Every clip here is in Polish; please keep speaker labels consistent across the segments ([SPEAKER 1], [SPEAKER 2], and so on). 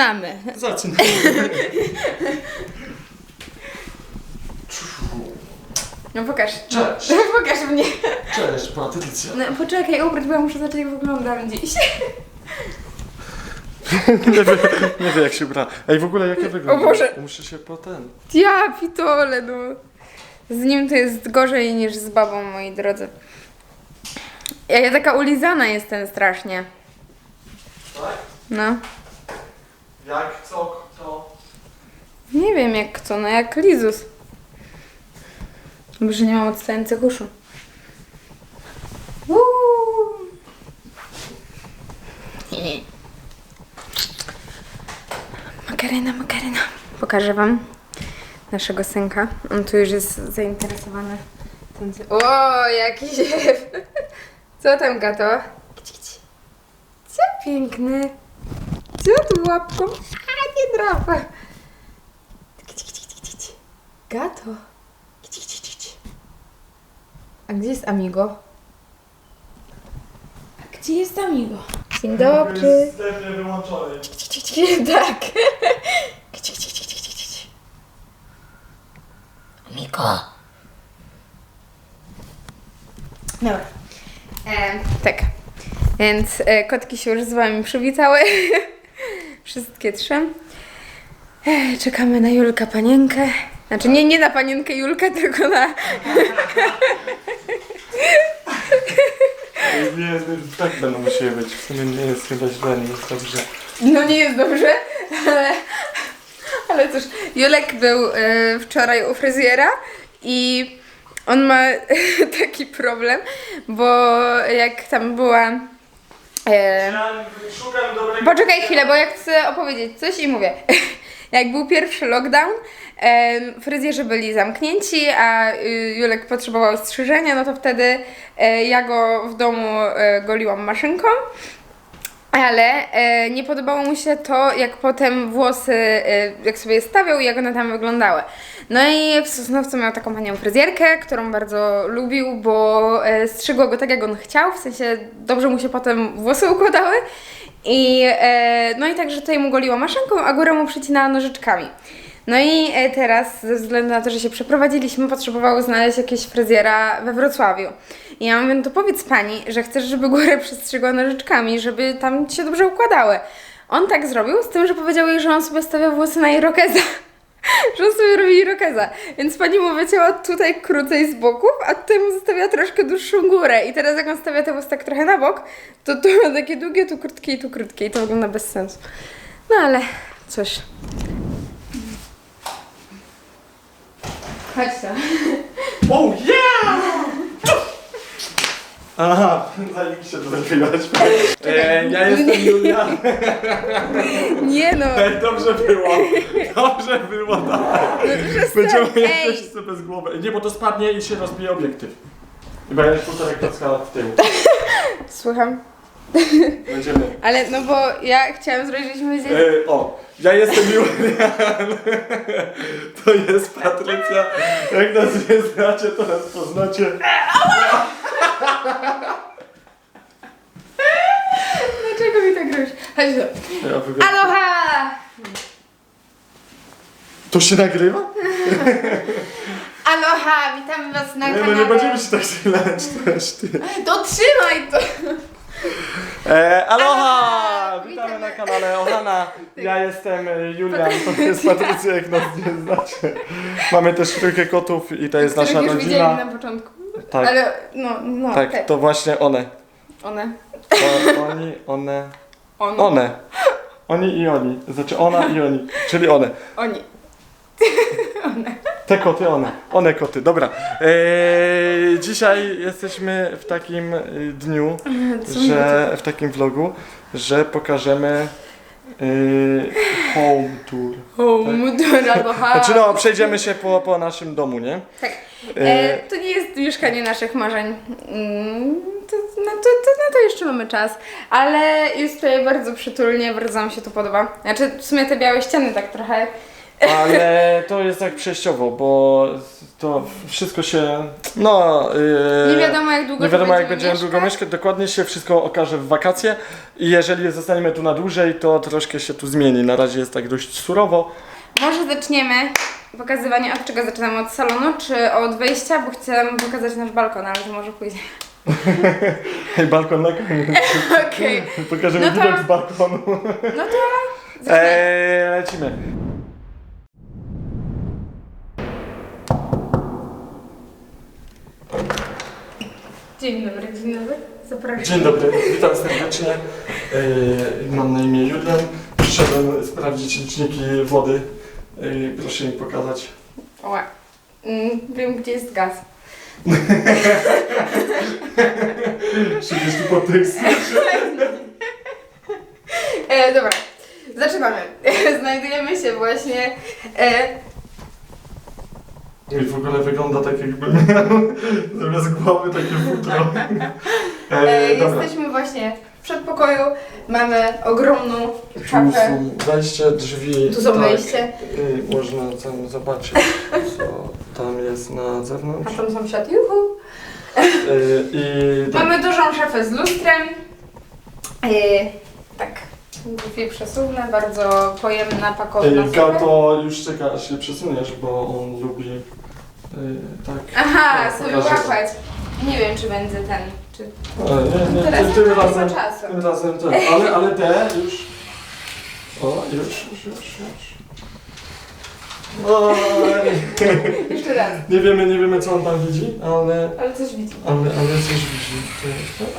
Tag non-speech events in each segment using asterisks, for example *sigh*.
[SPEAKER 1] zaczynamy.
[SPEAKER 2] Zaczynamy.
[SPEAKER 1] No pokaż.
[SPEAKER 2] Cześć.
[SPEAKER 1] pokaż mnie.
[SPEAKER 2] Cześć, Patrycja.
[SPEAKER 1] No, poczekaj, obróć, bo ja muszę zobaczyć jak wyglądam dziś.
[SPEAKER 2] nie, wie, nie wie jak się bra. Ej, w ogóle jak ja wyglądam?
[SPEAKER 1] O Boże.
[SPEAKER 2] Muszę się po ten...
[SPEAKER 1] Ja pitole, no. Z nim to jest gorzej niż z babą, moi drodzy. Ja, ja taka ulizana jestem strasznie.
[SPEAKER 2] Tak?
[SPEAKER 1] No.
[SPEAKER 2] Jak, co, kto?
[SPEAKER 1] Nie wiem jak co, no jak Lizus. Dobrze, że nie mam odstających uszu. Uuu. Makarena, makarena. Pokażę wam naszego synka. On tu już jest zainteresowany. tym, co- O, jaki ziew. Co tam, gato? Kici, kici. Co piękny. Co tu łapką? A, nie kici. Gato. A gdzie jest Amigo? A gdzie jest Amigo? Dzień dobry.
[SPEAKER 2] Wstępnie wyłączony.
[SPEAKER 1] Tak. Amigo. Dobra. E, tak. Więc e, kotki się już z wami przywitały. *laughs* Wszystkie trzy. Czekamy na Julka panienkę. Znaczy nie, nie na panienkę Julkę, *laughs* tylko na...
[SPEAKER 2] Nie, tak będą musiały być. W sumie nie jest chyba źle, nie jest dobrze.
[SPEAKER 1] No nie jest dobrze, ale, ale cóż, Julek był e, wczoraj u fryzjera i on ma *laughs* taki problem, bo jak tam była... E,
[SPEAKER 2] Szukam dobrego...
[SPEAKER 1] Poczekaj chwilę, bo ja chcę opowiedzieć coś i mówię. *laughs* Jak był pierwszy lockdown, fryzjerzy byli zamknięci, a y, Julek potrzebował strzyżenia, no to wtedy e, ja go w domu e, goliłam maszynką. Ale e, nie podobało mu się to, jak potem włosy, e, jak sobie stawiał i jak one tam wyglądały. No i w Sosnowcu miał taką panią fryzjerkę, którą bardzo lubił, bo e, strzygła go tak, jak on chciał, w sensie dobrze mu się potem włosy układały. I, e, no i także tutaj mu goliła maszynką, a górę mu przycinała nożyczkami. No i e, teraz, ze względu na to, że się przeprowadziliśmy, potrzebowały znaleźć jakiegoś fryzjera we Wrocławiu. I ja mówię, no to powiedz pani, że chcesz, żeby górę przystrzygła nożyczkami, żeby tam się dobrze układały. On tak zrobił, z tym, że powiedział jej, że on sobie stawia włosy na irokeza. *laughs* że on sobie robi irokeza. Więc pani mu wycięła tutaj krócej z boków, a tutaj mu zostawiła troszkę dłuższą górę. I teraz jak on stawia te włosy tak trochę na bok, to tu ma takie długie, tu krótkie i tu krótkie. I to wygląda bez sensu. No ale cóż. Chodź to.
[SPEAKER 2] Oh yeah! Aha, *laughs* zajebiście to zrobiłaś. E, ja jestem Julian.
[SPEAKER 1] Nie no. *laughs*
[SPEAKER 2] Dobrze było. Dobrze było, tak. Będziemy
[SPEAKER 1] Ej.
[SPEAKER 2] jesteś sobie bez głowy. Nie, bo to spadnie i się rozbije obiektyw. I będzie półtora klocka w tył. *laughs*
[SPEAKER 1] Słucham.
[SPEAKER 2] Będziemy. *laughs*
[SPEAKER 1] Ale no bo ja chciałam zrobić, powiedzieli...
[SPEAKER 2] E, o, ja jestem Julian. *laughs* To jest Patrycja. Jak nas nie znacie, to nas poznacie. *laughs*
[SPEAKER 1] Dlaczego mi tak robisz? Chodź tu.
[SPEAKER 2] Ja
[SPEAKER 1] Aloha!
[SPEAKER 2] To się nagrywa?
[SPEAKER 1] Aloha! Witamy was na
[SPEAKER 2] Nie, no
[SPEAKER 1] kanale.
[SPEAKER 2] nie będziemy się tak śleć też, ty.
[SPEAKER 1] To trzymaj to!
[SPEAKER 2] E, aloha! Witamy na kanale Ohana. Ja jestem e, Julian, to jest Patrycja, jak nas nie znacie. Mamy też trójkę kotów i to jest nasza
[SPEAKER 1] już widzieli
[SPEAKER 2] rodzina.
[SPEAKER 1] na początku.
[SPEAKER 2] Tak,
[SPEAKER 1] Ale no, no,
[SPEAKER 2] tak, to właśnie one.
[SPEAKER 1] One.
[SPEAKER 2] O, oni, one,
[SPEAKER 1] On.
[SPEAKER 2] one. Oni i oni. Znaczy ona i oni, czyli one.
[SPEAKER 1] Oni. *laughs*
[SPEAKER 2] Te koty, one. One koty, dobra. Eee, dzisiaj jesteśmy w takim y, dniu, *laughs* że w takim vlogu, że pokażemy Yy, home tour.
[SPEAKER 1] Home tour albo *laughs* house.
[SPEAKER 2] Znaczy no, przejdziemy się po, po naszym domu, nie?
[SPEAKER 1] Tak. E, to nie jest mieszkanie naszych marzeń. Mm, To, no, to, to, no to jeszcze mamy czas. Ale jest tutaj bardzo przytulnie, bardzo nam się to podoba. Znaczy, w sumie te białe ściany tak trochę.
[SPEAKER 2] Ale to jest tak przejściowo, bo to wszystko się. No. Yy,
[SPEAKER 1] Nie wiadomo jak długo
[SPEAKER 2] Nie
[SPEAKER 1] tu
[SPEAKER 2] wiadomo jak będziemy długo mieszkać, dokładnie się wszystko okaże w wakacje i jeżeli zostaniemy tu na dłużej, to troszkę się tu zmieni. Na razie jest tak dość surowo.
[SPEAKER 1] Może zaczniemy pokazywanie, od czego zaczynamy? Od salonu czy od wejścia? Bo chcę pokazać nasz balkon, ale to może później. *laughs*
[SPEAKER 2] Hej, balkon na koniec. *laughs*
[SPEAKER 1] Okej.
[SPEAKER 2] Pokażemy
[SPEAKER 1] No to-
[SPEAKER 2] widok z balkonu.
[SPEAKER 1] No to *laughs* zaczynamy.
[SPEAKER 2] Eee, lecimy.
[SPEAKER 1] Dzień dobry, dzień dobry. Zapraszam.
[SPEAKER 2] Dzień dobry, witam serdecznie. Eee, mam na imię Julian. Przyszedłem sprawdzić liczniki wody. Eee, proszę mi pokazać.
[SPEAKER 1] Ła. Mm, wiem, gdzie jest gaz.
[SPEAKER 2] 30 podtekst.
[SPEAKER 1] E, dobra, zaczynamy. Znajdujemy się właśnie. E,
[SPEAKER 2] I w ogóle wygląda tak jakby *laughs* zamiast głowy takie futro. *laughs*
[SPEAKER 1] e,
[SPEAKER 2] dobra.
[SPEAKER 1] jesteśmy właśnie w przedpokoju. Mamy ogromną
[SPEAKER 2] Tu
[SPEAKER 1] szafę.
[SPEAKER 2] są wejście, drzwi.
[SPEAKER 1] Tu są
[SPEAKER 2] tak.
[SPEAKER 1] wejście.
[SPEAKER 2] I można tam zobaczyć, co tam jest na
[SPEAKER 1] A
[SPEAKER 2] zewnątrz.
[SPEAKER 1] tam sąsiad. Juhu.
[SPEAKER 2] Yy, I tak,
[SPEAKER 1] Mamy dużą szafę z lustrem. E, tak. Drzwi przesuwne, bardzo pojemna, pakowna.
[SPEAKER 2] yy, Gato już czeka, aż się przesuniesz, bo on lubi yy, tak.
[SPEAKER 1] Aha,
[SPEAKER 2] No,
[SPEAKER 1] sobie łapać. Nie wiem, czy będzie ten. Czy...
[SPEAKER 2] Ale nie, nie,
[SPEAKER 1] Teraz
[SPEAKER 2] tym,
[SPEAKER 1] nie
[SPEAKER 2] tym
[SPEAKER 1] ma
[SPEAKER 2] razem,
[SPEAKER 1] czasu.
[SPEAKER 2] tym razem ten, ale, ale te już. O, już, już, już, już. Oj. *laughs*
[SPEAKER 1] Jeszcze raz.
[SPEAKER 2] Nie wiemy, nie wiemy co on tam widzi, ale,
[SPEAKER 1] Ale coś widzi.
[SPEAKER 2] ale, ale coś widzi. Jest-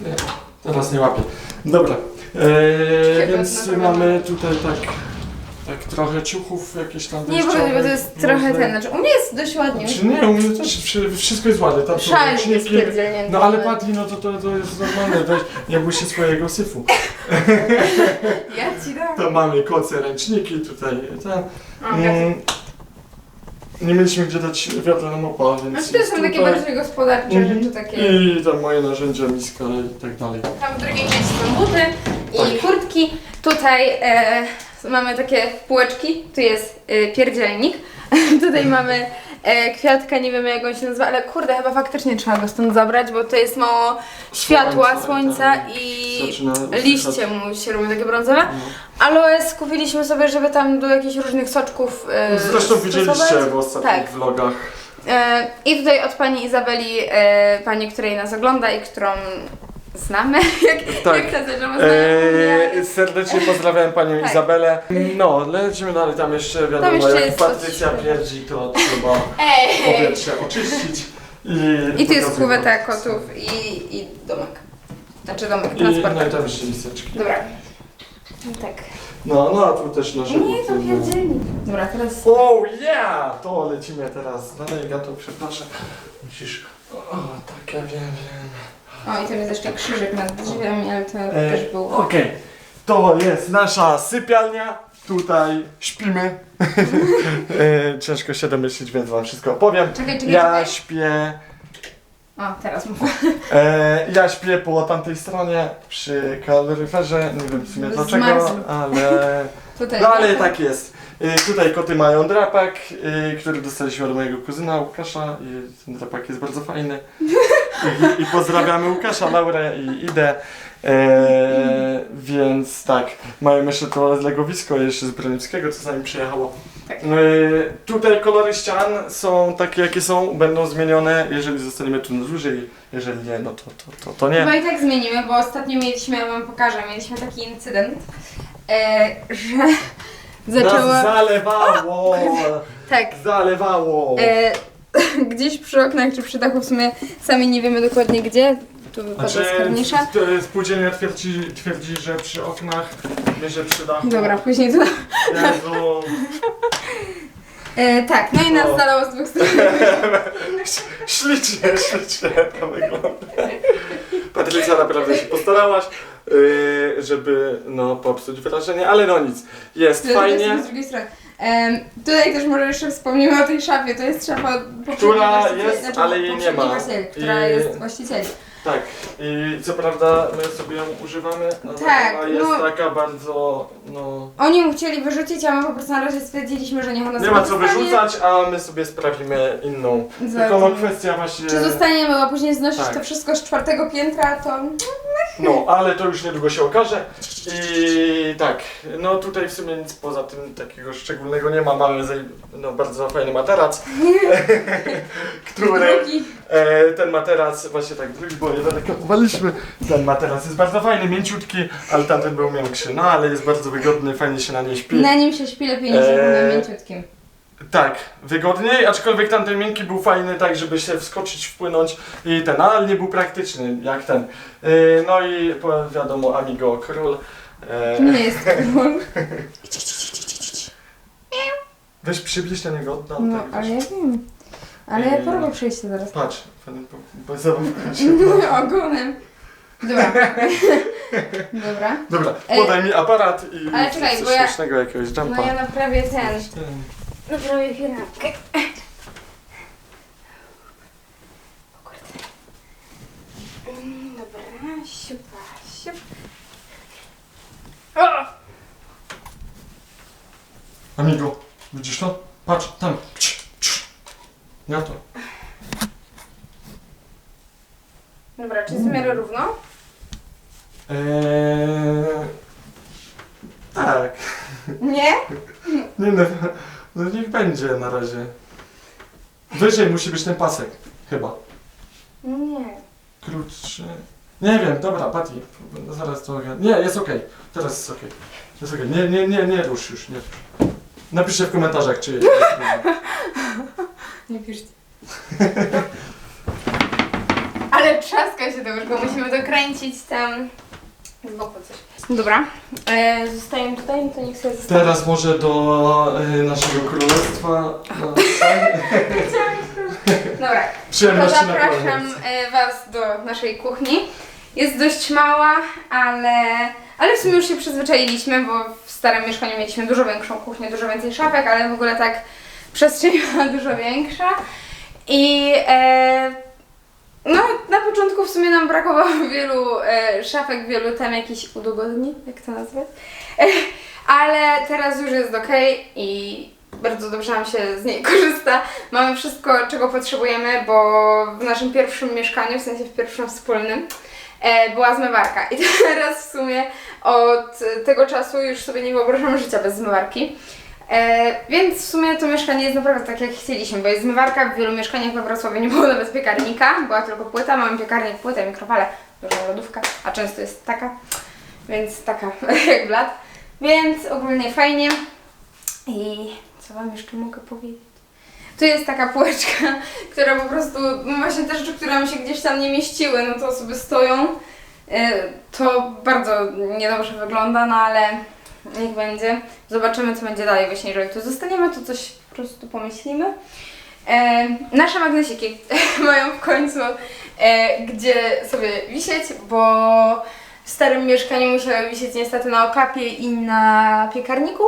[SPEAKER 2] Nie, teraz nie łapię. Dobra,
[SPEAKER 1] Czekaj,
[SPEAKER 2] więc mamy tutaj tak, tak trochę ciuchów jakieś tam
[SPEAKER 1] Nie, bo, bo to jest trochę
[SPEAKER 2] może-
[SPEAKER 1] ten. Znaczy, u mnie jest dość ładnie.
[SPEAKER 2] Czy nie, u mnie też wszy- wszystko jest ładne, tam są
[SPEAKER 1] Szal jest
[SPEAKER 2] ręczniki.
[SPEAKER 1] pierdzielnięty.
[SPEAKER 2] No ale Pati, no to, to, to jest normalne, weź, nie bój się swojego syfu.
[SPEAKER 1] Ja ci dam.
[SPEAKER 2] To mamy koce, ręczniki tutaj, ten. Mm, nie mieliśmy gdzie dać wiadra na mopa, więc
[SPEAKER 1] Znaczy to
[SPEAKER 2] jest
[SPEAKER 1] są takie
[SPEAKER 2] tutaj.
[SPEAKER 1] bardziej gospodarcze
[SPEAKER 2] Mhm.
[SPEAKER 1] rzeczy takie.
[SPEAKER 2] I tam moje narzędzia, miska i tak dalej.
[SPEAKER 1] Tam w drugiej części są buty i
[SPEAKER 2] Tak.
[SPEAKER 1] kurtki. Tutaj e, mamy takie półeczki. Tu jest e, pierdzielnik. *laughs* Tutaj mamy e, kwiatka, nie wiemy jak on się nazywa, ale kurde, chyba faktycznie trzeba go stąd zabrać, bo to jest mało światła,
[SPEAKER 2] Słońce,
[SPEAKER 1] słońca
[SPEAKER 2] tak.
[SPEAKER 1] i
[SPEAKER 2] Zaczyna
[SPEAKER 1] liście mu się robią takie brązowe.
[SPEAKER 2] No.
[SPEAKER 1] Aloes kupiliśmy sobie, żeby tam do jakichś różnych soczków e,
[SPEAKER 2] Zresztą widzieliście
[SPEAKER 1] stosować.
[SPEAKER 2] w ostatnich
[SPEAKER 1] Tak.
[SPEAKER 2] vlogach.
[SPEAKER 1] E, I tutaj od pani Izabeli, e, pani, której nas ogląda i którą znamy, *laughs* jak,
[SPEAKER 2] Tak.
[SPEAKER 1] jak
[SPEAKER 2] Eee, serdecznie pozdrawiam panią
[SPEAKER 1] Tak.
[SPEAKER 2] Izabelę. No, lecimy dalej, tam jeszcze wiadomo,
[SPEAKER 1] jeszcze
[SPEAKER 2] jak Patrycja pierdzi, to trzeba
[SPEAKER 1] Ej!
[SPEAKER 2] powietrze oczyścić. I,
[SPEAKER 1] I tu jest kuweta kotów i, i domek. Znaczy domek,
[SPEAKER 2] I no i tam jeszcze listeczki.
[SPEAKER 1] Dobra. No tak.
[SPEAKER 2] No, no a tu też nasze
[SPEAKER 1] Nie, to
[SPEAKER 2] no.
[SPEAKER 1] pierdzielnik. Dobra, teraz...
[SPEAKER 2] Oh yeah! To lecimy teraz dalej, Gato, przepraszam. Musisz... O, tak, ja wiem, wiem.
[SPEAKER 1] O, i tam jest jeszcze krzyżyk nad drzwiami, ale to
[SPEAKER 2] E,
[SPEAKER 1] też był...
[SPEAKER 2] Okej, to jest nasza sypialnia. Tutaj śpimy. e, ciężko się domyślić, więc wam wszystko opowiem.
[SPEAKER 1] Czekaj, czekaj,
[SPEAKER 2] Ja
[SPEAKER 1] czekaj.
[SPEAKER 2] śpię...
[SPEAKER 1] O, teraz mów.
[SPEAKER 2] E, ja śpię po tamtej stronie przy kaloryferze. Nie wiem w sumie dlaczego,
[SPEAKER 1] Zmarzł.
[SPEAKER 2] ale... *laughs*
[SPEAKER 1] Tutaj.
[SPEAKER 2] No ale tak jest. Y, Tutaj koty mają drapak, y, który dostaliśmy od mojego kuzyna Łukasza i ten drapak jest bardzo fajny. *laughs* I, i pozdrawiamy Łukasza, Laurę i Idę. E, więc tak, mają jeszcze to legowisko jeszcze z Broniewskiego, co z nami przyjechało.
[SPEAKER 1] Tak.
[SPEAKER 2] E, tutaj kolory ścian są takie jakie są, będą zmienione, jeżeli zostaniemy tu na dłużej, jeżeli nie, no to, to, to, to nie.
[SPEAKER 1] Chyba i tak zmienimy, bo ostatnio mieliśmy, ja wam pokażę, mieliśmy taki incydent, e, że
[SPEAKER 2] Nas
[SPEAKER 1] zaczęła...
[SPEAKER 2] zalewało! *laughs*
[SPEAKER 1] Tak.
[SPEAKER 2] Zalewało!
[SPEAKER 1] E, *laughs* gdzieś przy oknach czy przy dachu w sumie sami nie wiemy dokładnie gdzie. Tu wypadła
[SPEAKER 2] Znaczy,
[SPEAKER 1] z karnisza.
[SPEAKER 2] t- spółdzielnia twierdzi, twierdzi, że przy oknach, nie że przy dachu.
[SPEAKER 1] Dobra, później to.
[SPEAKER 2] Jezu.
[SPEAKER 1] E, tak, no i nas
[SPEAKER 2] O.
[SPEAKER 1] zalało z dwóch stron. *laughs*
[SPEAKER 2] Ślicznie, ślicznie to wygląda. Patrycja naprawdę się postarałaś. yy, żeby no popsuć wrażenie, ale no nic, jest fajnie.
[SPEAKER 1] z drugiej strony. Em, tutaj też może jeszcze wspomnimy o tej szafie. To jest szafa poprzedniej
[SPEAKER 2] Która
[SPEAKER 1] właścicieli-
[SPEAKER 2] jest,
[SPEAKER 1] znaczy
[SPEAKER 2] ale jej nie
[SPEAKER 1] poprzedniej
[SPEAKER 2] ma.
[SPEAKER 1] właścicieli, Która
[SPEAKER 2] I-
[SPEAKER 1] jest właścicieli.
[SPEAKER 2] Tak, i co prawda my sobie ją używamy, no,
[SPEAKER 1] Tak,
[SPEAKER 2] ona jest
[SPEAKER 1] no.
[SPEAKER 2] taka bardzo, no...
[SPEAKER 1] Oni ją chcieli wyrzucić, a my po prostu na razie stwierdziliśmy, że niech ona
[SPEAKER 2] Nie
[SPEAKER 1] sobie
[SPEAKER 2] ma co
[SPEAKER 1] zostanie.
[SPEAKER 2] wyrzucać, a my sobie sprawimy inną.
[SPEAKER 1] Za-
[SPEAKER 2] Tylko no kwestia właśnie...
[SPEAKER 1] Czy zostaniemy, a później znosić
[SPEAKER 2] Tak.
[SPEAKER 1] to wszystko z czwartego piętra, to
[SPEAKER 2] No, ale to już niedługo się okaże. I tak, no tutaj w sumie nic poza tym takiego szczególnego nie ma. Mamy no, bardzo fajny materac, *laughs* *laughs* który...
[SPEAKER 1] drugi.
[SPEAKER 2] E, ten materac, właśnie tak drugi, bo jeden tak kupowaliśmy. Ten materac jest bardzo fajny, mięciutki, ale tamten był miększy. No, ale jest bardzo wygodny, fajnie się na niej śpi.
[SPEAKER 1] Na nim się śpi lepiej niż
[SPEAKER 2] Eee,
[SPEAKER 1] mięciutkim.
[SPEAKER 2] Tak, wygodniej, aczkolwiek tamten miękki był fajny, tak żeby się wskoczyć, wpłynąć i ten, ale nie był praktyczny jak ten. Yy, no i wiadomo, Amigo Król. Yy,
[SPEAKER 1] nie jest król. *laughs*
[SPEAKER 2] weź przybliż na niego oddam.
[SPEAKER 1] No,
[SPEAKER 2] tak,
[SPEAKER 1] ale ja wiem. Ale ja
[SPEAKER 2] Eee.
[SPEAKER 1] porobię przejście zaraz.
[SPEAKER 2] Patrz, fajny, bo, bo zabawka się. *laughs*
[SPEAKER 1] Ogonem. Dobra. *laughs* Dobra.
[SPEAKER 2] Dobra, podaj mi aparat i
[SPEAKER 1] Ale czekaj,
[SPEAKER 2] coś
[SPEAKER 1] bo ja-
[SPEAKER 2] śmiesznego jakiegoś jumpa.
[SPEAKER 1] No ja naprawię ten. Naprawię firankę. O kurde. Mm, Dobra, siupa, siup. O!
[SPEAKER 2] Amigo, widzisz to? Patrz, tam. Ja to.
[SPEAKER 1] Dobra, czy jest w miarę równo?
[SPEAKER 2] Eee... Tak.
[SPEAKER 1] Nie?
[SPEAKER 2] Nie no, no niech będzie na razie. Wyżej musi być ten pasek, chyba.
[SPEAKER 1] Nie.
[SPEAKER 2] Krótszy. Nie wiem, dobra, Patty, zaraz to ogarnę. Nie, jest okej. Teraz jest okej. Jest okej. Nie, nie, nie, nie rusz już, nie rusz. Napiszcie w komentarzach, czy jest. *laughs*
[SPEAKER 1] Nie piszcie. *laughs* Ale trzaska się to już, bo musimy dokręcić tam z boku coś. Dobra, e, zostajemy tutaj, to niech sobie zostanie.
[SPEAKER 2] Teraz może do y, naszego królestwa. No, *laughs* *laughs*
[SPEAKER 1] Dobra, to
[SPEAKER 2] przyjemności na
[SPEAKER 1] zapraszam
[SPEAKER 2] koniec.
[SPEAKER 1] e, Was do naszej kuchni. Jest dość mała, ale, ale w sumie już się przyzwyczailiśmy, bo w starym mieszkaniu mieliśmy dużo większą kuchnię, dużo więcej szafek, ale w ogóle tak przestrzeń *laughs* była dużo większa. I e, no, na początku w sumie nam brakowało *laughs* wielu e, szafek, wielu tam jakichś udogodnień, jak to nazwać. E, *laughs* ale teraz już jest ok i bardzo dobrze nam się z niej korzysta. Mamy wszystko, czego potrzebujemy, bo w naszym pierwszym mieszkaniu, w sensie w pierwszym wspólnym, e, była zmywarka. I teraz w sumie od tego czasu już sobie nie wyobrażam życia bez zmywarki. E, więc w sumie to mieszkanie jest naprawdę tak, jak chcieliśmy, bo jest zmywarka, w wielu mieszkaniach we Wrocławiu nie było nawet piekarnika, była tylko płyta, mamy piekarnik, płytę, mikrofalę, dużą lodówkę, a często jest taka, więc taka *laughs* jak blat. Więc ogólnie fajnie. I co Wam jeszcze mogę powiedzieć? Tu jest taka półeczka, *laughs* która po prostu, no właśnie te rzeczy, które nam się gdzieś tam nie mieściły, no to sobie stoją. E, To bardzo niedobrze wygląda, no ale niech będzie. Zobaczymy, co będzie dalej właśnie, jeżeli tu zostaniemy, to coś po prostu pomyślimy. E, nasze magnesiki *laughs* mają w końcu e, gdzie sobie wisieć, bo w starym mieszkaniu musiały wisieć niestety na okapie i na piekarniku,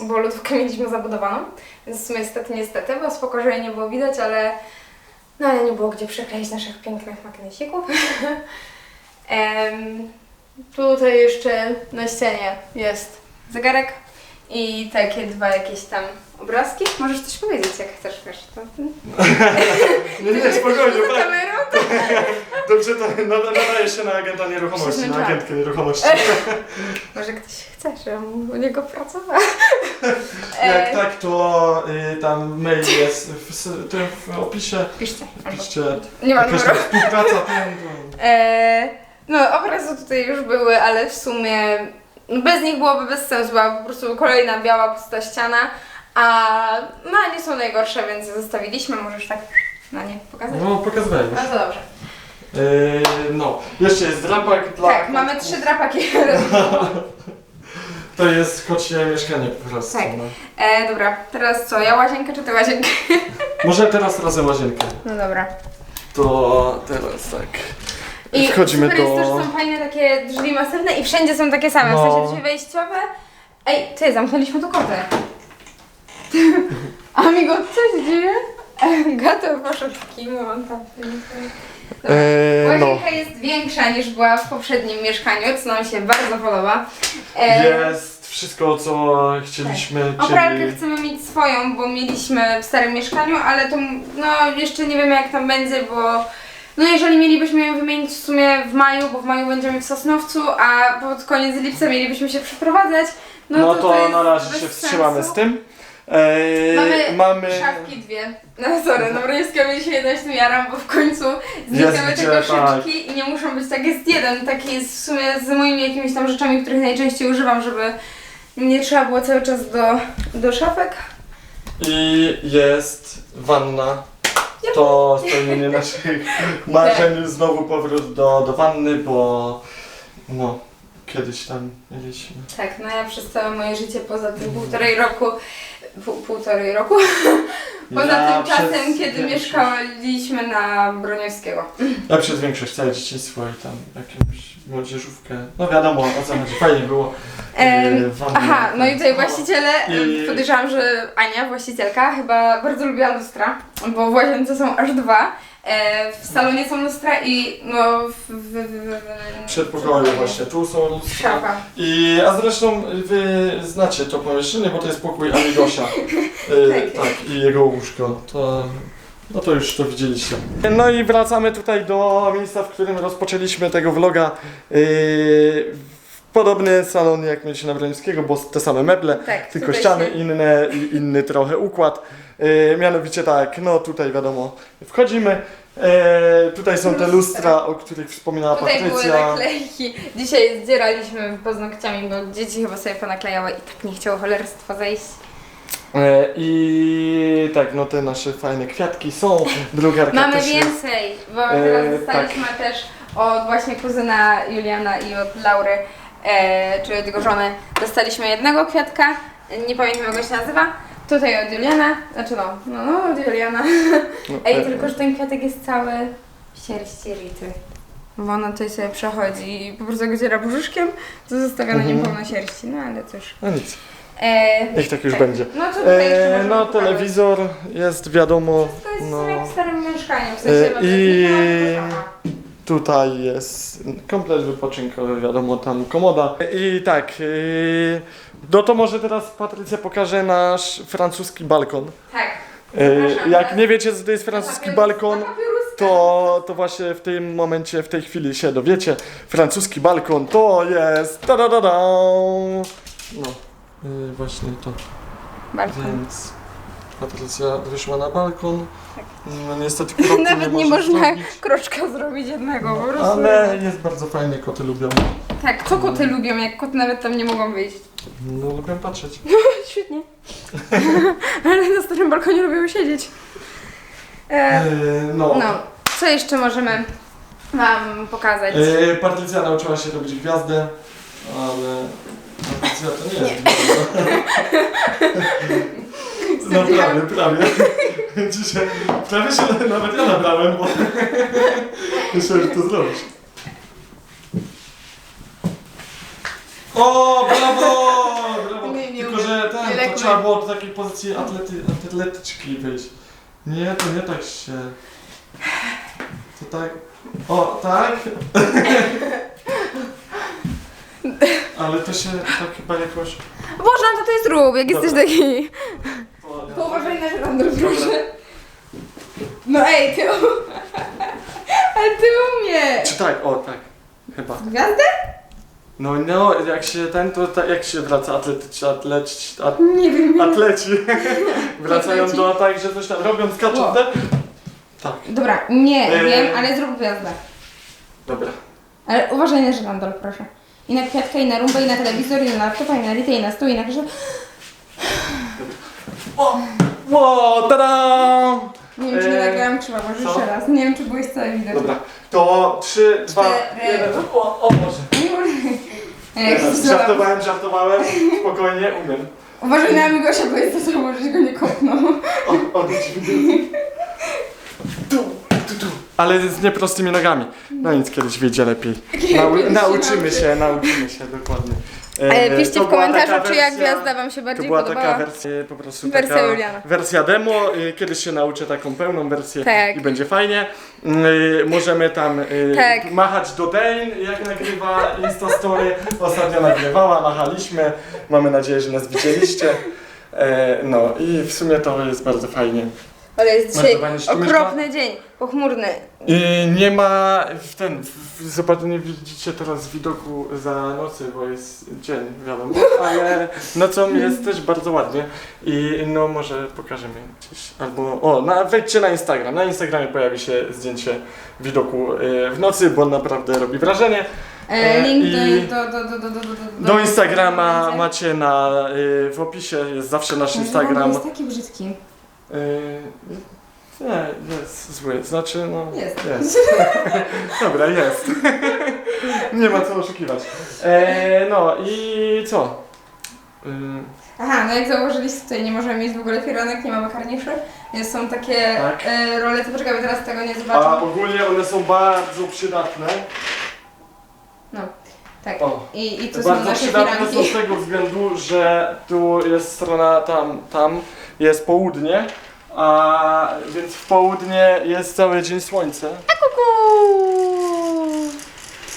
[SPEAKER 1] bo lodówkę mieliśmy zabudowaną. Więc niestety, niestety, bo spoko, że jej nie było widać, ale no ale nie było gdzie przykleić naszych pięknych magnesików. *laughs* Em, tutaj jeszcze na ścianie jest zegarek i takie dwa jakieś tam obrazki. Możesz coś powiedzieć, jak chcesz, wiesz, to... *laughs*
[SPEAKER 2] Nie, nie, spokojnie,
[SPEAKER 1] Za
[SPEAKER 2] tak.
[SPEAKER 1] kamerą? *laughs*
[SPEAKER 2] Dobrze, to nada- nadaje się na agenta nieruchomości, na
[SPEAKER 1] Przyzwyczajam.
[SPEAKER 2] agentkę nieruchomości. *laughs*
[SPEAKER 1] Może ktoś chce, żebym u niego pracowała.
[SPEAKER 2] Jak
[SPEAKER 1] E,
[SPEAKER 2] tak, to y, tam mail jest w, s- tym w opisie.
[SPEAKER 1] Piszcie. albo-
[SPEAKER 2] Piszcie
[SPEAKER 1] Nie ma
[SPEAKER 2] jakaś
[SPEAKER 1] numeru.
[SPEAKER 2] tam współpraca, ten, to...
[SPEAKER 1] E, no, obrazy tutaj już były, ale w sumie bez nich byłoby bez sensu, była po prostu kolejna biała, pusta ściana, a no, nie są najgorsze, więc je zostawiliśmy, możesz tak na nie pokazać.
[SPEAKER 2] No, pokazywałem już.
[SPEAKER 1] No to dobrze.
[SPEAKER 2] Yy, no, jeszcze jest drapak dla...
[SPEAKER 1] Tak, mamy trzy drapaki. *laughs*
[SPEAKER 2] To jest kocie mieszkanie po prostu.
[SPEAKER 1] Tak.
[SPEAKER 2] No.
[SPEAKER 1] E, dobra, teraz co, ja łazienkę czy ty łazienkę?
[SPEAKER 2] Może teraz razem łazienkę.
[SPEAKER 1] No dobra.
[SPEAKER 2] To teraz tak.
[SPEAKER 1] I
[SPEAKER 2] Wchodzimy
[SPEAKER 1] super jest
[SPEAKER 2] do-
[SPEAKER 1] to, że są fajne takie drzwi masywne i wszędzie są takie same, w
[SPEAKER 2] No.
[SPEAKER 1] sensie drzwi wejściowe. Ej, ty, zamknęliśmy tu kotę. *laughs* Amigo, co się dzieje? *laughs* Gato poszedł w kino, on tam...
[SPEAKER 2] Eee, no.
[SPEAKER 1] Łazienka jest większa niż była w poprzednim mieszkaniu, co nam się bardzo podoba. E,
[SPEAKER 2] Jest wszystko, co chcieliśmy,
[SPEAKER 1] Tak. Opralkę
[SPEAKER 2] czyli...
[SPEAKER 1] chcemy mieć swoją, bo mieliśmy w starym mieszkaniu, ale to no jeszcze nie wiemy jak tam będzie, bo no jeżeli mielibyśmy ją wymienić w sumie w maju, bo w maju będziemy w Sosnowcu, a pod koniec lipca mielibyśmy się przeprowadzać, no,
[SPEAKER 2] No
[SPEAKER 1] to,
[SPEAKER 2] to,
[SPEAKER 1] jest
[SPEAKER 2] na razie
[SPEAKER 1] bez
[SPEAKER 2] się wstrzymamy
[SPEAKER 1] sensu.
[SPEAKER 2] z tym. Eee,
[SPEAKER 1] Mamy,
[SPEAKER 2] mamy...
[SPEAKER 1] szafki dwie. No sorry, no Broniewska się jednak tym jaram, bo w końcu zniknęły te koszyczki
[SPEAKER 2] tak.
[SPEAKER 1] i nie muszą być, tak jest jeden, taki jest w sumie z moimi jakimiś tam rzeczami, których najczęściej używam, żeby nie trzeba było cały czas do, do szafek.
[SPEAKER 2] I jest wanna. To spełnienie naszych marzeń, znowu powrót do, do wanny, bo no, kiedyś tam mieliśmy.
[SPEAKER 1] Tak, no ja przez całe moje życie poza tym półtorej roku, pół, półtorej roku, *laughs* poza
[SPEAKER 2] Ja
[SPEAKER 1] tym czasem,
[SPEAKER 2] przez
[SPEAKER 1] kiedy
[SPEAKER 2] większość-
[SPEAKER 1] mieszkaliśmy na Broniewskiego. *laughs*
[SPEAKER 2] Ja przez większość całe dzieciństwo i tam jakąś młodzieżówkę. No wiadomo o co chodzi, fajnie było.
[SPEAKER 1] Em,
[SPEAKER 2] Yy, wanna.
[SPEAKER 1] Aha, no i tutaj właściciele,
[SPEAKER 2] I-
[SPEAKER 1] I... podejrzewam, że Ania, właścicielka, chyba bardzo lubiła lustra, bo w łazience są aż dwa. E, w salonie są lustra i no w, w, w, w
[SPEAKER 2] W przedpokoju właśnie, tu są lustra. I, a zresztą wy znacie to pomieszczenie, bo to jest pokój Amigosia. Y, *laughs*
[SPEAKER 1] Tak.
[SPEAKER 2] tak, i jego łóżko. To, no to już to widzieliście. No i wracamy tutaj do miejsca, w którym rozpoczęliśmy tego vloga. Y, podobny salon jak mieliśmy na Broniewskiego, bo te same meble,
[SPEAKER 1] Tak,
[SPEAKER 2] tylko
[SPEAKER 1] tutaj
[SPEAKER 2] ściany
[SPEAKER 1] się-
[SPEAKER 2] inne i inny trochę układ. Y, mianowicie tak, no tutaj wiadomo, wchodzimy. Y, tutaj są te lustra, o których wspominała
[SPEAKER 1] Tutaj były
[SPEAKER 2] Patrycja.
[SPEAKER 1] naklejki. Dzisiaj zdzieraliśmy paznokciami, bo dzieci chyba sobie ponaklejały i tak nie chciało cholerstwo zejść.
[SPEAKER 2] E, I tak, no te nasze fajne kwiatki są. Drugarka
[SPEAKER 1] Mamy
[SPEAKER 2] też jest.
[SPEAKER 1] więcej, bo
[SPEAKER 2] E,
[SPEAKER 1] teraz dostaliśmy też od właśnie kuzyna Juliana i od Laury, e, czyli od jego żony, dostaliśmy jednego kwiatka, nie pamiętam jak go się nazywa. Tutaj od Juliana, znaczy no, no, no od Juliana.
[SPEAKER 2] No,
[SPEAKER 1] Ej, tylko że ten kwiatek jest cały w sierści Rity. Bo ona tutaj sobie przechodzi i po prostu go dziera brzuszkiem, to zostawia na nim
[SPEAKER 2] Mhm.
[SPEAKER 1] pełno sierści, no ale cóż.
[SPEAKER 2] No nic,
[SPEAKER 1] E,
[SPEAKER 2] niech tak już
[SPEAKER 1] tak.
[SPEAKER 2] będzie.
[SPEAKER 1] No co tutaj jeszcze
[SPEAKER 2] E,
[SPEAKER 1] możemy
[SPEAKER 2] no
[SPEAKER 1] pokazać?
[SPEAKER 2] telewizor jest wiadomo.
[SPEAKER 1] To jest
[SPEAKER 2] No.
[SPEAKER 1] jak w starym mieszkaniu, w sensie
[SPEAKER 2] E,
[SPEAKER 1] no,
[SPEAKER 2] i-
[SPEAKER 1] sama.
[SPEAKER 2] Tutaj jest komplet wypoczynkowy, wiadomo, tam komoda. I tak, e, no to może teraz Patrycja pokaże nasz francuski balkon.
[SPEAKER 1] Tak. Zapraszam
[SPEAKER 2] jak nie wiecie, co to jest francuski balkon, to, to właśnie w tym momencie, w tej chwili się dowiecie. Francuski balkon to jest. Ta -da -da -da. No, yy, właśnie to.
[SPEAKER 1] Balkon.
[SPEAKER 2] Więc Patrycja wyszła na balkon.
[SPEAKER 1] Tak.
[SPEAKER 2] No niestety kroku *laughs*
[SPEAKER 1] Nawet nie można kroczka zrobić jednego, po prostu.
[SPEAKER 2] Ale jest bardzo fajny, koty lubią.
[SPEAKER 1] Tak, co koty lubią, jak koty nawet tam nie mogą wyjść.
[SPEAKER 2] No lubią patrzeć. *laughs*
[SPEAKER 1] Świetnie. *laughs* Ale na starym balkonie lubią siedzieć. E,
[SPEAKER 2] Yy, no.
[SPEAKER 1] no, co jeszcze możemy Wam pokazać?
[SPEAKER 2] Yy, Patrycja nauczyła się robić gwiazdę, ale Patrycja to nie jest gwiazda. No prawie, prawie. *laughs* Dzisiaj prawie się nawet ja nabrałem, bo *laughs* myślałem, że to zrobisz. O, brawo! brawo.
[SPEAKER 1] Nie, nie
[SPEAKER 2] Tylko,
[SPEAKER 1] umiem.
[SPEAKER 2] że
[SPEAKER 1] Nie
[SPEAKER 2] ten, to trzeba było do takiej pozycji atlety, atletyczki wyjść. Nie, to nie tak się... To tak... O, tak? *laughs* Ale to się tak chyba jakoś...
[SPEAKER 1] Boże, no to ty zrób, jak jesteś
[SPEAKER 2] Dobra.
[SPEAKER 1] taki... Położenie na żyrandol, proszę. No ej, ty... *laughs* Ale ty umiesz.
[SPEAKER 2] Czy tak? O, tak. Chyba.
[SPEAKER 1] Gwiazdę?
[SPEAKER 2] No, no, jak się ten, to tak, jak się wraca atlety, atleci, at,
[SPEAKER 1] Nie wiem.
[SPEAKER 2] atleci *laughs* wracają
[SPEAKER 1] Atleci.
[SPEAKER 2] do tak, że coś tam robią, skaczą,
[SPEAKER 1] Wow.
[SPEAKER 2] tak? Tak,
[SPEAKER 1] Dobra, nie,
[SPEAKER 2] Eee.
[SPEAKER 1] wiem, ale zrób gwiazdę.
[SPEAKER 2] dobra.
[SPEAKER 1] Ale uważaj na żyrandol, proszę. I na kwiatkę, i na rumbę, i na telewizor, i na laptopa, i na litę, i na stół, i na każdy...
[SPEAKER 2] O! Wow, tada!
[SPEAKER 1] Nie wiem, czy nie
[SPEAKER 2] Eee,
[SPEAKER 1] nagrałam krzywa, może
[SPEAKER 2] co?
[SPEAKER 1] jeszcze raz. Nie wiem, czy byłeś cały widoczny.
[SPEAKER 2] Dobra, to 3, 2,
[SPEAKER 1] Cztery.
[SPEAKER 2] 1. O, o Boże.
[SPEAKER 1] Nie może... Ej, jak się.
[SPEAKER 2] Żartowałem, żartowałem. Spokojnie, umiem.
[SPEAKER 1] Uważaj na Amigosia, bo jest to samo, żeś go nie kopnął.
[SPEAKER 2] O, mi. Tu, tu, tu. ale z nieprostymi nogami. No nic, kiedyś wyjdzie lepiej. Nau
[SPEAKER 1] Kiedyś się
[SPEAKER 2] nauczymy
[SPEAKER 1] nauczy.
[SPEAKER 2] się, nauczymy się, dokładnie.
[SPEAKER 1] E, piszcie
[SPEAKER 2] to
[SPEAKER 1] w
[SPEAKER 2] była
[SPEAKER 1] komentarzu,
[SPEAKER 2] taka
[SPEAKER 1] czy jak
[SPEAKER 2] wersja-
[SPEAKER 1] gwiazda wam się
[SPEAKER 2] To
[SPEAKER 1] bardziej
[SPEAKER 2] była
[SPEAKER 1] podobała.
[SPEAKER 2] taka wersja, po prostu
[SPEAKER 1] Wersja
[SPEAKER 2] taka
[SPEAKER 1] Juliana.
[SPEAKER 2] wersja demo. y, Kiedyś się nauczę taką pełną wersję
[SPEAKER 1] Tak.
[SPEAKER 2] i będzie fajnie. Y, Możemy tam y,
[SPEAKER 1] Tak.
[SPEAKER 2] machać do Dane, jak nagrywa Instastory. Ostatnio nagrywała, machaliśmy. Mamy nadzieję, że nas widzieliście. E, No i w sumie to jest bardzo fajnie.
[SPEAKER 1] Ale jest dzisiaj okropny dzień, pochmurny.
[SPEAKER 2] I nie ma w ten, w, zobacz, nie widzicie teraz widoku za nocy, bo jest dzień, wiadomo, ale nocą jest też bardzo ładnie i no może pokażemy gdzieś, albo, o, na, wejdźcie na Instagram, na Instagramie pojawi się zdjęcie widoku y, w nocy, bo naprawdę robi wrażenie.
[SPEAKER 1] E,
[SPEAKER 2] E,
[SPEAKER 1] link
[SPEAKER 2] i
[SPEAKER 1] do, do, do, do, do, do, do,
[SPEAKER 2] Do Instagrama macie na, y, w opisie, jest zawsze nasz
[SPEAKER 1] Ten
[SPEAKER 2] Instagram.
[SPEAKER 1] jest taki brzydki.
[SPEAKER 2] Y, nie, jest zły, znaczy no...
[SPEAKER 1] Jest.
[SPEAKER 2] jest. *laughs* Dobra, jest. *laughs* nie ma co oszukiwać. E, no i co? Y,
[SPEAKER 1] Aha, no jak zauważyliście, tutaj nie możemy mieć w ogóle fironek, nie mamy karniszy, więc są takie
[SPEAKER 2] Tak.
[SPEAKER 1] e, role, to poczekaj, teraz tego nie
[SPEAKER 2] a
[SPEAKER 1] zobaczę.
[SPEAKER 2] ogólnie one są bardzo przydatne.
[SPEAKER 1] No, tak.
[SPEAKER 2] O.
[SPEAKER 1] I, i tu są
[SPEAKER 2] Bardzo
[SPEAKER 1] nasze
[SPEAKER 2] przydatne są
[SPEAKER 1] firanki.
[SPEAKER 2] z tego względu, że tu jest strona tam, tam jest południe, a więc w południe jest cały dzień słońce.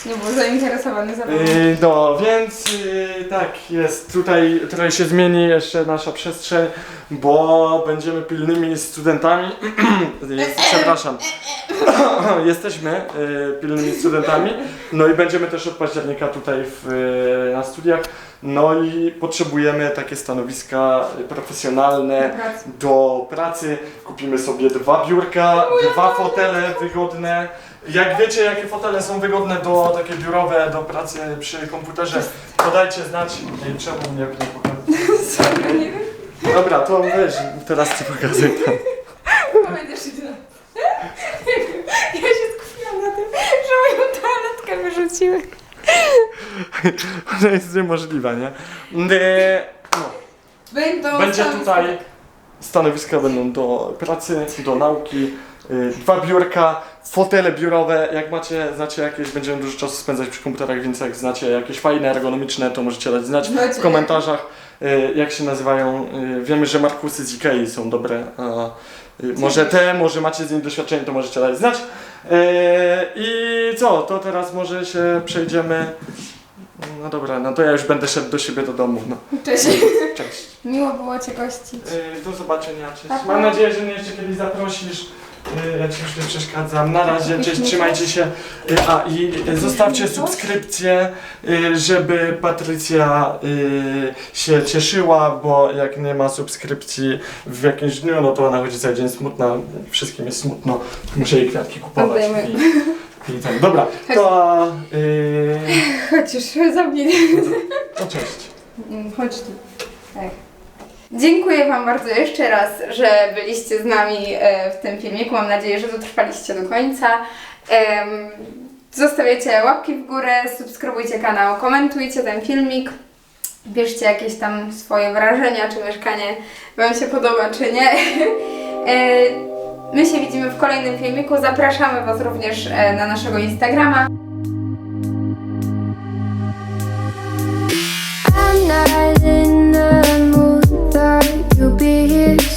[SPEAKER 1] Nie był zainteresowany za
[SPEAKER 2] Yy, no, więc yy, tak, jest tutaj, trochę się zmieni jeszcze nasza przestrzeń, bo będziemy pilnymi studentami. jest, *clears throat* przepraszam. *clears throat* Jesteśmy yy, pilnymi studentami, no i będziemy też od października tutaj w, yy, na studiach. No i potrzebujemy takie stanowiska profesjonalne do pracy. Kupimy sobie dwa biurka, dwa fotele wygodne. Jak wiecie, jakie fotele są wygodne do takie biurowe do pracy przy komputerze, to dajcie znać. Ej, czemu mnie nie? *laughs*
[SPEAKER 1] Sorry, nie wiem.
[SPEAKER 2] Dobra, to weź, teraz ci tam.
[SPEAKER 1] Powiedziesz idę. Ja się skupiłam na tym, że moją toaletkę wyrzuciły.
[SPEAKER 2] Ona jest niemożliwa, nie? Nie, No.
[SPEAKER 1] Będą
[SPEAKER 2] Będzie tutaj, stanowiska będą do pracy, do nauki, y, dwa biurka, fotele biurowe, jak macie, znacie jakieś, będziemy dużo czasu spędzać przy komputerach, więc jak znacie jakieś fajne, ergonomiczne, to możecie dać znać w komentarzach, y, jak się nazywają. Y, Wiemy, że Markusy z Ikei są dobre, a y, może te, może macie z nich doświadczenie, to możecie dać znać. I co, to teraz może się przejdziemy, no dobra, no to ja już będę szedł do siebie do domu, no.
[SPEAKER 1] Cześć.
[SPEAKER 2] Cześć.
[SPEAKER 1] Miło było Cię gościć.
[SPEAKER 2] Do zobaczenia, cześć. Mam nadzieję, że mnie jeszcze kiedyś zaprosisz. Yy, Ja Ci już nie przeszkadzam. Na razie, cześć, trzymajcie się. Yy, A i yy, zostawcie subskrypcję, żeby Patrycja się cieszyła, bo jak nie ma subskrypcji w jakimś dniu, no to ona chodzi cały dzień smutna, wszystkim jest smutno. Muszę jej kwiatki kupować.
[SPEAKER 1] Oddajmy.
[SPEAKER 2] I, i tak. Dobra, to yy, *laughs*
[SPEAKER 1] Chodź już, zamknij.
[SPEAKER 2] to cześć.
[SPEAKER 1] Mm, Chodź tu. Tak. Dziękuję Wam bardzo jeszcze raz, że byliście z nami e, w tym filmiku. Mam nadzieję, że dotrwaliście do końca. Zostawiacie łapki w górę, subskrybujcie kanał, komentujcie ten filmik. Piszcie jakieś tam swoje wrażenia, czy mieszkanie Wam się podoba, czy nie. *laughs* E, My się widzimy w kolejnym filmiku. Zapraszamy Was również e, na naszego Instagrama.
[SPEAKER 3] I'm not you'll be here.